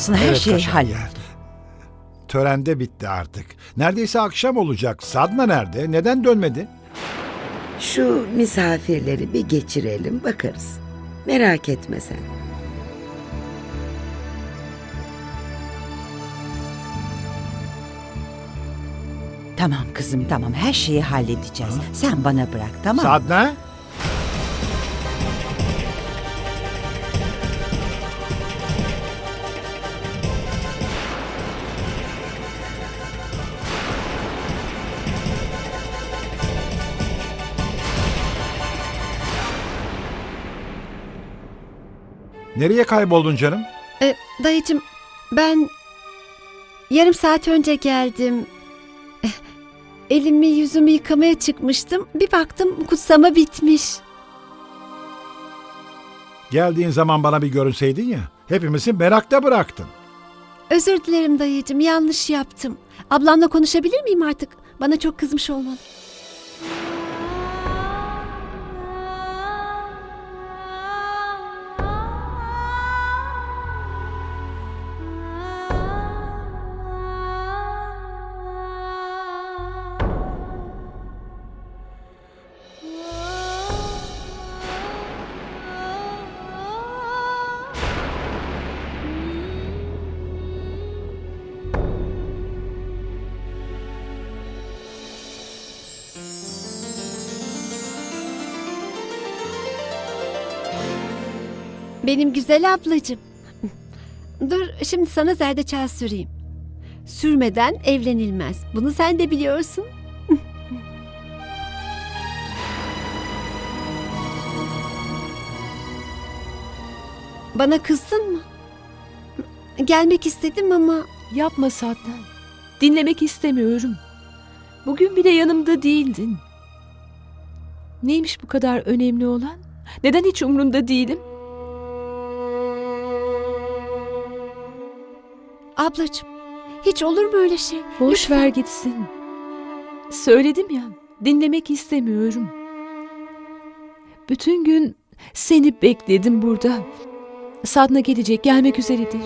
olsun her Evet, şey halloldu. geldi. Tören de bitti artık. Neredeyse akşam olacak. Sadna nerede? Neden dönmedi? Şu misafirleri bir geçirelim bakarız. Merak etme sen. Tamam kızım tamam her şeyi halledeceğiz. Sen bana bırak tamam mı? Sadna? Nereye kayboldun canım? E, dayıcım ben yarım saat önce geldim. Eh, Elimi yüzümü yıkamaya çıkmıştım. Bir baktım kutsama bitmiş. Geldiğin zaman bana bir görünseydin ya. Hepimizi merakta bıraktın. Özür dilerim dayıcım yanlış yaptım. Ablamla konuşabilir miyim artık? Bana çok kızmış olmalı. Benim güzel ablacığım. Dur şimdi sana zerdeçal süreyim. Sürmeden evlenilmez. Bunu sen de biliyorsun. Bana kızdın mı? Gelmek istedim ama Yapma Sadnan. Dinlemek istemiyorum. Bugün bile yanımda değildin. Neymiş bu kadar önemli olan? Neden hiç umrunda değilim? Ablacığım hiç olur mu öyle şey? Boş Lütfen. ver gitsin. Söyledim ya, dinlemek istemiyorum. Bütün gün seni bekledim burada. Sadna gelecek, gelmek üzeredir.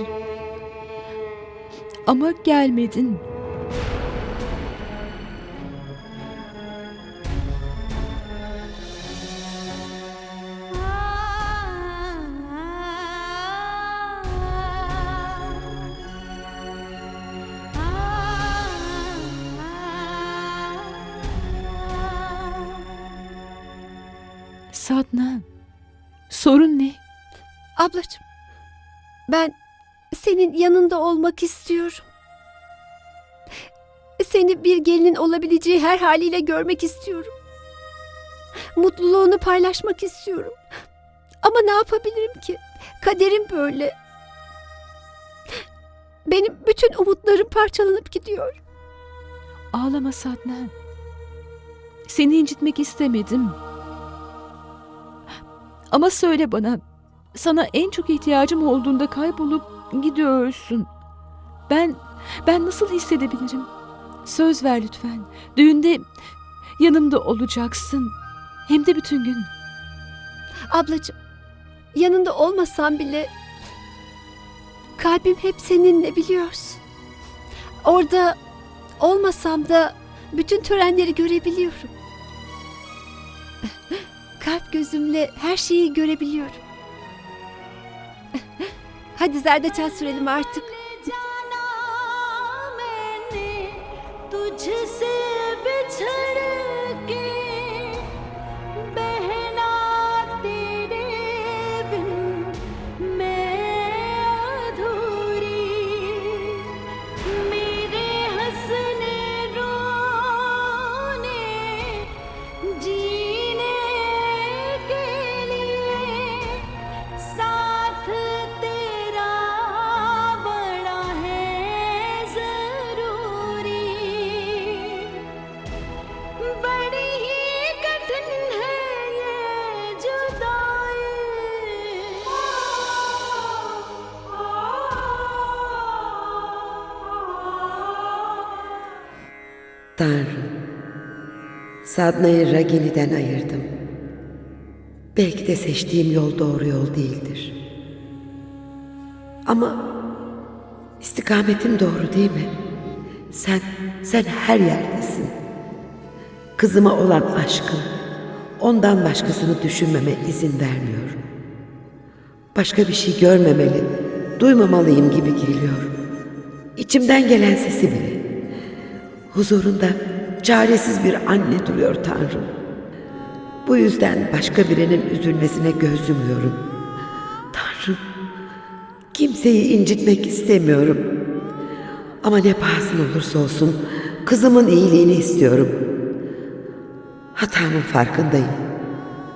Ama gelmedin. Sadna, sorun ne? Ablacığım, ben senin yanında olmak istiyorum. Seni bir gelinin olabileceği her haliyle görmek istiyorum. Mutluluğunu paylaşmak istiyorum. Ama ne yapabilirim ki? Kaderim böyle. Benim bütün umutlarım parçalanıp gidiyor. Ağlama Sadna. Seni incitmek istemedim. Ama söyle bana, sana en çok ihtiyacım olduğunda kaybolup gidiyorsun. Ben, ben nasıl hissedebilirim? Söz ver lütfen. Düğünde yanımda olacaksın. Hem de bütün gün. Ablacığım, yanında olmasam bile kalbim hep seninle biliyorsun. Orada olmasam da bütün törenleri görebiliyorum Kalp gözümle her şeyi görebiliyorum. Hadi zerdeçal sürelim artık. जाना मैंने तुझसे बिछड़ के Tanrım, Sadna'yı Ragini'den ayırdım. Belki de seçtiğim yol doğru yol değildir. Ama istikametim doğru değil mi? Sen, sen her yerdesin. Kızıma olan aşkın, ondan başkasını düşünmeme izin vermiyor. Başka bir şey görmemeli, duymamalıyım gibi geliyor. İçimden gelen sesi bile. Huzurunda çaresiz bir anne duruyor Tanrım. Bu yüzden başka birinin üzülmesine göz yumuyorum. Tanrım, kimseyi incitmek istemiyorum. Ama ne pahasına olursa olsun kızımın iyiliğini istiyorum. Hatamın farkındayım.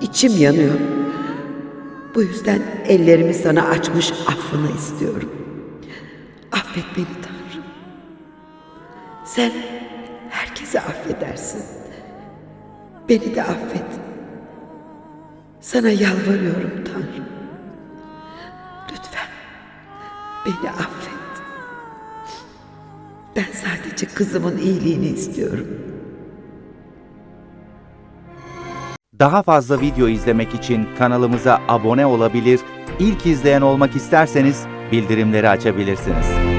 İçim yanıyor. Bu yüzden ellerimi sana açmış affını istiyorum. Affet beni Tanrım. Sen herkesi affedersin. Beni de affet. Sana yalvarıyorum Tanrım. Lütfen beni affet. Ben sadece kızımın iyiliğini istiyorum. Daha fazla video izlemek için kanalımıza abone olabilir, ilk izleyen olmak isterseniz bildirimleri açabilirsiniz.